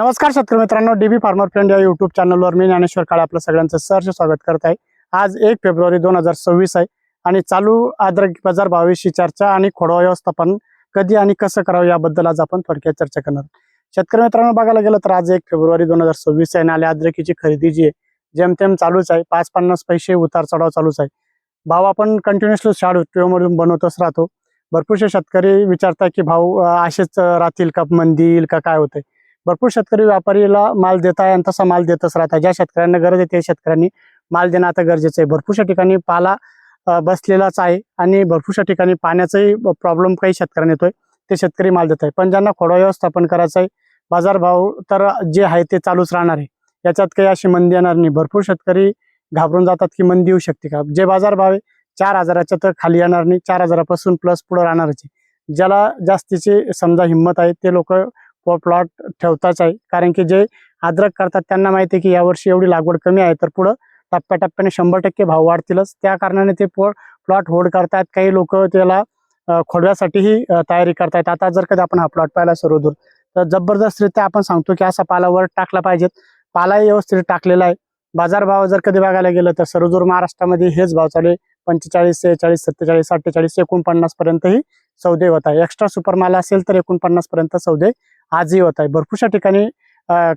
नमस्कार शेतकरी मित्रांनो डीबी फार्मर फ्रेंड या युट्यूब चॅनलवर मी ज्ञानेश्वर काळे आपलं सगळ्यांचं सहर्ष स्वागत करत आहे. आज एक फेब्रुवारी दोन हजार सव्वीस आहे आणि चालू आद्रक बाजार भावाविषयी चर्चा आणि खोडवा व्यवस्थापन कधी आणि कसं करावं याबद्दल आज आपण थोडक्यात चर्चा करणार शेतकरी मित्रांनो बघायला गेलं तर आज एक फेब्रुवारी दोन हजार सव्वीस आहे आणि आले खरेदी जी आहे जेमतेम चालूच आहे. पाच पन्नास पैसे उतार चढाव चालूच आहे. भाव आपण कंटिन्युअसली शाड मधून बनवतच राहतो. भरपूरसे शेतकरी विचारतात की भाऊ असेच राहतील का? मंदी येईल का? काय होतंय? भरपूर शेतकरी व्यापारीला माल देत आहे आणि तसा माल देतच राहता ज्या शेतकऱ्यांना गरज आहे त्या शेतकऱ्यांनी माल देणं आता गरजेचं आहे. भरपूरशा ठिकाणी पाला बसलेलाच आहे आणि भरपूरशा ठिकाणी पाण्याचाही प्रॉब्लेम काही शेतकऱ्यांना येतोय. ते शेतकरी माल देत आहे. पण ज्यांना खोडा व्यवस्थापन करायचं आहे बाजारभाव तर जे आहे ते चालूच राहणार आहे. याच्यात काही अशी मंदी येणार नाही. भरपूर शेतकरी घाबरून जातात की मंदी येऊ शकते का? जे बाजारभाव आहे चार हजाराच्या तर खाली येणार नाही. चार हजारापासून प्लस पुढे राहणारच आहे. ज्याला जास्तीची समजा हिंमत आहे ते लोक प्लॉट ठेवताच आहे. कारण की जे अद्रक करतात त्यांना माहिती आहे की यावर्षी एवढी लागवड कमी आहे. तर पुढं टप्प्याटप्प्याने शंभर टक्के भाव वाढतीलच. त्या कारणाने ते प्लॉट होल्ड करतात. काही लोक त्याला खोडव्यासाठीही तयारी करतायत. आता जर कधी आपण हा प्लॉट पाहायला सुरू होतो तर जबरदस्तरित्या आपण सांगतो की असा पाला वर टाकला पाहिजेत पालाही व्यवस्थित टाकलेला आहे. बाजारभाव जर कधी बघायला गेलं तर सर्वदूर महाराष्ट्रामध्ये हेच भाव चालू आहे. पंचेचाळीस सेहेचाळीस सत्तेचाळीस अठ्ठेचाळीस एकोणपन्नास पर्यंतही सौदे होत आहे. एक्स्ट्रा सुपर माल असेल तर एकोणपन्नास पर्यंत सौदे आजही होत आहे. भरपूरशा ठिकाणी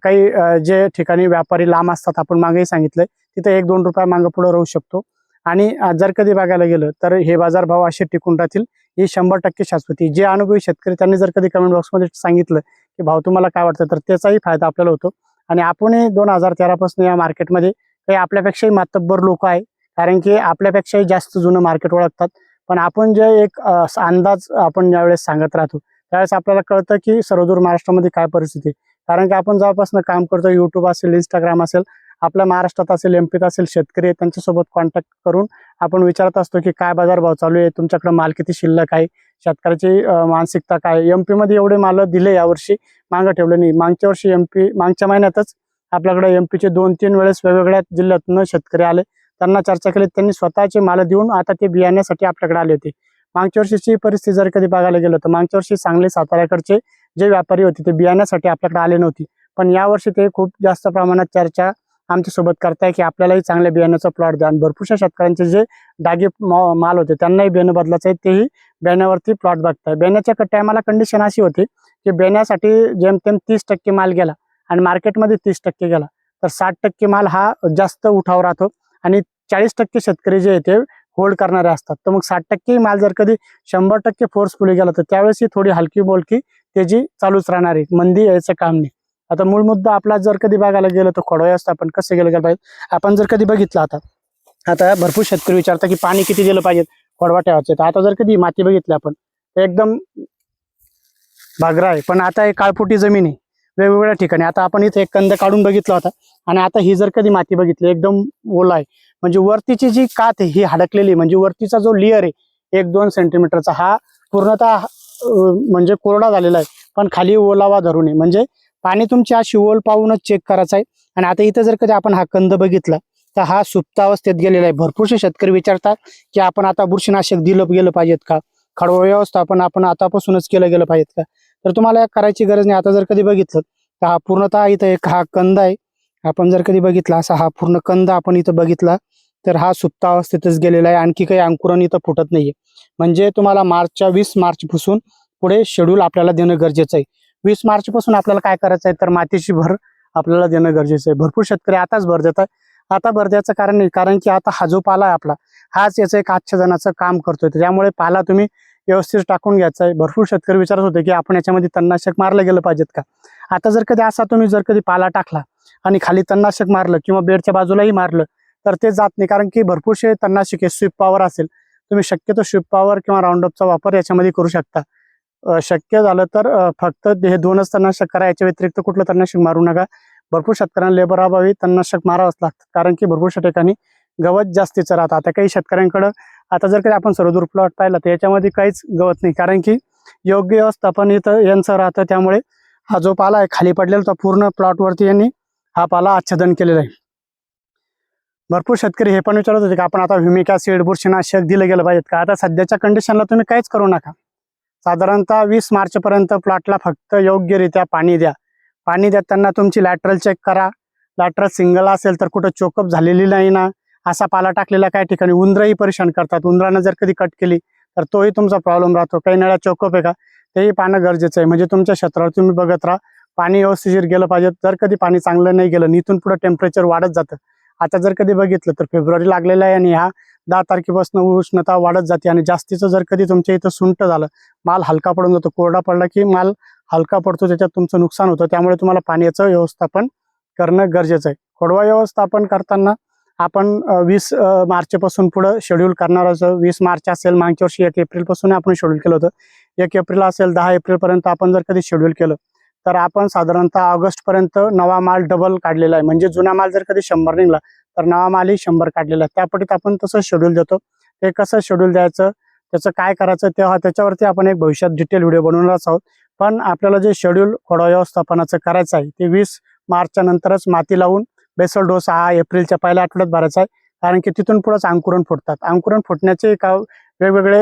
काही जे ठिकाणी व्यापारी लांब असतात आपण मागेही सांगितलंय तिथे एक दोन रुपया मागं पुढे राहू शकतो. आणि जर कधी बघायला गेलं तर हे बाजारभाव असे टिकून राहतील. ही शंभर टक्के शाश्वती. जे अनुभवी शेतकरी त्यांनी जर कधी कमेंट बॉक्समध्ये सांगितलं की भाऊ तुम्हाला काय वाटतं? तर त्याचाही फायदा आपल्याला होतो. आणि आपणही दोन हजार तेरापासून या मार्केटमध्ये काही आपल्यापेक्षाही मातब्बर लोक आहे. कारण की आपल्यापेक्षाही जास्त जुनं मार्केट ओळखतात. पण आपण जे एक अंदाज आपण ज्यावेळेस सांगत राहतो त्यावेळेस आपल्याला कळतं की सर्वदूर महाराष्ट्रामध्ये काय परिस्थिती कारण की आपण जेव्हापासून काम करतो युट्यूब असेल इंस्टाग्राम असेल आपल्या महाराष्ट्रात असेल एम पीत असेल शेतकरी आहे त्यांच्यासोबत कॉन्टॅक्ट करून आपण विचारत असतो की काय बाजारभाव चालू आहे तुमच्याकडे माल किती शिल्लक आहे शेतकऱ्याची मानसिकता काय एम पीमध्ये एवढे माल दिले यावर्षी मागं ठेवले नाही. मागच्या वर्षी एम पी मागच्या महिन्यातच आपल्याकडे एमपीचे दोन तीन वेळेस वेगवेगळ्या जिल्ह्यातून शेतकरी आले. त्यांना चर्चा केली त्यांनी स्वतःचे माल देऊन आता ते बियाण्यासाठी आपल्याकडे आले होते. मागच्या वर्षीची परिस्थिती जर कधी बघायला गेलं तर मागच्या वर्षी सांगली साताऱ्याकडचे जे व्यापारी होते ते बियाण्यासाठी आपल्याकडे आले नव्हते. पण यावर्षी ते खूप जास्त प्रमाणात चर्चा आमच्यासोबत करताय की आपल्यालाही चांगल्या बियाण्याचा प्लॉट द्या. आणि भरपूरशा शेतकऱ्यांचे जे डागे माल होते त्यांनाही बियाणं बदलायचं आहे तेही बियाण्यावरती प्लॉट बघताय. बियाण्याच्या टायमाला कंडिशन अशी होती की बियाण्यासाठी जेमतेम तीस टक्के माल गेला आणि मार्केटमध्ये तीस टक्के गेला. तर साठ टक्के माल हा जास्त उठाव राहतो आणि चाळीस टक्के शेतकरी जे आहे ते होल्ड करणारे असतात. तर मग साठ टक्के माल जर कधी शंभर टक्के फोर्सफुली गेला तर त्यावेळेस ही थोडी हलकी बोलकी त्याची चालूच राहणार आहे. मंदी यायचं काम नाही. आता मूळ मुद्दा आपला जर कधी बघायला गेलं तर खोडवा आपण कसं गेलं गेलं पाहिजे? आपण जर कधी बघितलं आता आता भरपूर शेतकरी विचारतात की पाणी किती दिलं पाहिजे? खोडवा ठेवायचं तर आता जर कधी माती बघितली आपण एकदम भागरा आहे. पण आता हे काळपुटी जमीन आहे वेगवेगळ्या ठिकाणी. आता आपण इथे एक कंद काढून बघितला होता. आणि आता ही जर कधी माती बघितली एकदम ओला आहे. म्हणजे वरतीची जी कात आहे ही हडकलेली आहे. म्हणजे वरतीचा जो लेअर आहे एक दोन सेंटीमीटरचा हा पूर्णतः म्हणजे कोरडा झालेला आहे. पण खाली ओलावा धरून आहे. म्हणजे पाणी तुमची अशी ओल पाहूनच चेक करायचं आहे. आणि आता इथं जर कधी आपण हा कंद बघितला तर हा सुप्तावस्थेत गेलेला आहे. भरपूरसे शेतकरी विचारतात की आपण आता बुरशीनाशक दिलं गेलं पाहिजेत का? खडवा व्यवस्थापन आपण आतापासूनच केलं गेलं पाहिजेत का? तर तुम्हाला करायची गरज नाही. आता जर कधी बघितलं तर हा पूर्णतः इथं एक हा कंद आहे. आपण जर कधी बघितला असा हा पूर्ण कंद आपण इथं बघितला तर हा सुप्ता अवस्थेतच गेलेला आहे. आणखी काही अंकुरण इथं फुटत नाहीये. म्हणजे तुम्हाला मार्चच्या वीस मार्च पासून पुढे शेड्यूल आपल्याला देणं गरजेचं आहे. वीस मार्च पासून आपल्याला काय करायचं आहे? तर मातीची भर आपल्याला देणं गरजेचं आहे. भरपूर शेतकरी आताच भर देत आता भर द्यायचं कारण नाही. कारण की आता हा जो पाला आहे आपला हाच याचं एक आजच्या जणाचं काम करतोय. त्यामुळे पाला तुम्ही व्यवस्थित टाकून घ्यायचा आहे. भरपूर शेतकरी विचारत होते की आपण याच्यामध्ये तणनाशक मारलं गेलं पाहिजेत का? आता जर कधी असा तुम्ही जर कधी पाला टाकला आणि खाली तणनाशक मारलं किंवा बेडच्या बाजूलाही मारलं तर ते जात नाही. कारण की भरपूरसे तणनाशक हे स्विप पॉवर असेल. तुम्ही शक्यतो स्विप पॉवर किंवा राऊंडअपचा वापर याच्यामध्ये करू शकता. शक्य झालं तर फक्त हे दोनच तणनाशक करा. याच्या व्यतिरिक्त कुठलं तणनाशक मारू नका. भरपूर शेतकऱ्यांना लेबर अभावी तणनाशक मारावंच लागतं. कारण की भरपूरशा ठिकाणी गवत जास्तीचं राहतं. आता काही शेतकऱ्यांकडं आता जर कधी आपण सर्वदूर प्लॉट पाहिला तर याच्यामध्ये काहीच गवत नाही. कारण की योग्य व्यवस्थापन इथं यांचं राहतं. त्यामुळे हा जो पाला आहे खाली पडलेला तो पूर्ण प्लॉटवरती यांनी हा पाला आच्छादन केलेला आहे. भरपूर शेतकरी हे पण विचारत होते की आपण आता भूमिका सीड बुरशीनाशक दिलं गेलं पाहिजेत का? आता सध्याच्या कंडिशनला तुम्ही काहीच करू नका. साधारणतः वीस मार्च पर्यंत प्लॉटला फक्त योग्यरित्या पाणी द्या. पाणी देताना तुमची लॅटरल चेक करा. लॅटरल सिंगल असेल तर कुठं चोकअप झालेली नाही ना. असा पाला टाकलेला काही ठिकाणी उंदरही परेशान करतात. उंदरानं जर कधी कट केली तर तोही तुमचा प्रॉब्लेम राहतो. काही नळ्या चोकअप आहे का? तेही पाहणं गरजेचं आहे. म्हणजे तुमच्या क्षेत्रावर तुम्ही बघत राहा. पाणी व्यवस्थिशीर गेलं पाहिजे जर कधी पाणी चांगलं नाही गेलं इथून पुढे टेम्परेचर वाढत जातं. आता जर कधी बघितलं तर फेब्रुवारी लागलेला आहे आणि ह्या दहा तारखेपासून उष्णता वाढत जाते आणि जास्तीचं जर कधी तुमच्या इथं सुंट झालं माल हलका पडून जातो कोरडा पडला की माल हलका पडतो त्याच्यात तुमचं नुकसान होतं. त्यामुळे तुम्हाला पाण्याचं व्यवस्थापन करणं गरजेचं आहे. खोडवा व्यवस्थापन करताना आपण वीस मार्चपासून पुढं शेड्यूल करणार असं वीस मार्च असेल मागच्या वर्षी एक एप्रिलपासून आपण शेड्यूल केलं होतं. एक एप्रिल असेल दहा एप्रिलपर्यंत आपण जर कधी शेड्यूल केलं तर आपण साधारणतः ऑगस्टपर्यंत नवा माल डबल काढलेला आहे. म्हणजे जुना माल जर कधी शंभर निघला तर नवा मालही शंभर काढलेला आहे. त्यापटीत आपण तसं शेड्यूल देतो. ते कसं शेड्यूल द्यायचं त्याचं काय करायचं तेव्हा त्याच्यावरती आपण एक भविष्यात डिटेल व्हिडिओ बनवणारच आहोत. पण आपल्याला जे शेड्यूल खोडा व्यवस्थापनाचं करायचं आहे ते वीस मार्चच्या नंतरच माती लावून बेसल डोस हा एप्रिलच्या पहिल्या आठवड्यात भरायचा आहे. कारण की तिथून पुढेच अंकुरण फुटतात. अंकुरण फुटण्याचे का वेगवेगळे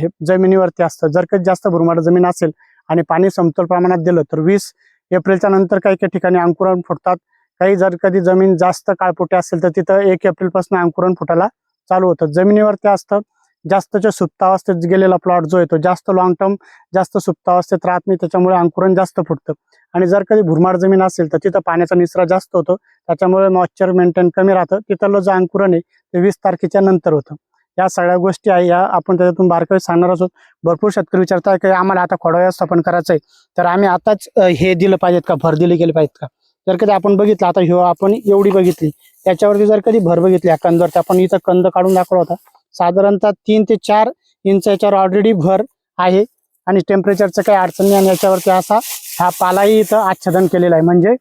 हे जमिनीवरती असतं. जर कधी जास्त भुरमाड जमीन असेल आणि पाणी समतोल प्रमाणात दिलं तर वीस एप्रिलच्या नंतर काही काही ठिकाणी अंकुरण फुटतात. काही जर कधी जमीन जास्त काळपोटी असेल तर तिथं एक एप्रिलपासून अंकुरण फुटायला चालू होतं. जमिनीवरती असतं. जास्तच्या सुप्तावस्थेत गेलेला प्लॉट जो आहे तो जास्त लॉंग टर्म जास्त सुप्तावस्थेत राहत नाही. त्याच्यामुळे अंकुरण जास्त फुटतं. आणि जर कधी भुरमाड जमीन असेल तर तिथं पाण्याचा निचरा जास्त होतो. त्याच्यामुळे मॉइश्चर मेंटेन कमी राहतं. तिथलं जो अंकुरण आहे ते वीस तारखेच्या नंतर होतं. या सगळ्या गोष्टी आहे या आपण त्याच्यातून बारकाई सांगणार आहोत. भरपूर शेतकरी विचारतात की आम्हाला आता खोडा व्यवस्थापन करायचं आहे तर आम्ही आताच हे दिलं पाहिजेत का? भर दिले गेले पाहिजेत का? जर कधी आपण बघितलं आता ह्यो आपण एवढी बघितली. त्याच्यावरती जर कधी भर बघितली या कंदवरती आपण इथं कंद काढून दाखवला होता. साधारणतः तीन ते चार इंच याच्यावर ऑलरेडी भर आहे. आणि टेम्परेचरचं काही अडचण नाही आणि याच्यावरती असा हा पालाही इथं आच्छादन केलेला आहे. म्हणजे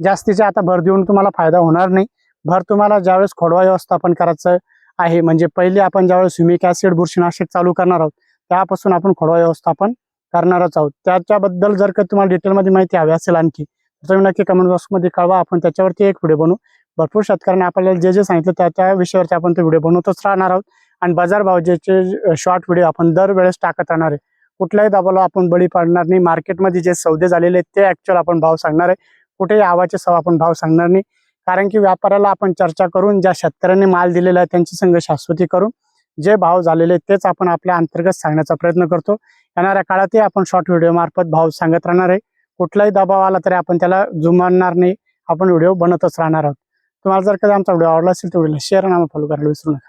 जास्तीचे आता भर देऊन तुम्हाला फायदा होणार नाही. भर तुम्हाला ज्यावेळेस खोडवा व्यवस्थापन करायचं आहे म्हणजे पहिले आपण ज्यावेळेस ह्युमिक ॲसिड बुरशीनाशक चालू करणार आहोत त्यापासून आपण खोडवा व्यवस्थापन करणारच आहोत. त्याच्याबद्दल जर का तुम्हाला डिटेलमध्ये माहिती हवी असेल आणखी तर तुम्ही नक्की कमेंट बॉक्समध्ये कळवा. आपण त्याच्यावरती एक व्हिडिओ बनवू. भरपूर शेतकऱ्यांनी आपल्याला जे जे सांगितलं त्या त्या विषयावरती आपण ते व्हिडिओ बनवतच राहणार आहोत. आणि बाजार भाव शॉर्ट व्हिडिओ आपण दरवेळेस टाकत राहणार आहे. कुठल्याही दाबाला आपण बळी पाडणार नाही. मार्केटमध्ये जे सौदे झालेले आहेत ते ऍक्च्युअल आपण भाव सांगणार आहे. कुठेही आवाचे सव आपण भाव सांगणार नाही. कारण की व्यापाऱ्याला आपण चर्चा करून ज्या शेतकऱ्यांनी माल दिलेला आहे त्यांची संघ शाश्वती करून जे भाव झालेले तेच आपण आपल्या अंतर्गत सांगण्याचा प्रयत्न करतो. येणाऱ्या काळातही आपण शॉर्ट व्हिडिओ मार्फत भाव सांगत राहणार आहे. कुठलाही दबाव आला तरी आपण त्याला जुमानणार नाही. आपण व्हिडिओ बनतच राहणार आहोत. तुम्हाला जर कधी आमचा व्हिडिओ आवडला असेल तर व्हिडिओला शेअर आणि फॉलो करायला विसरू नका.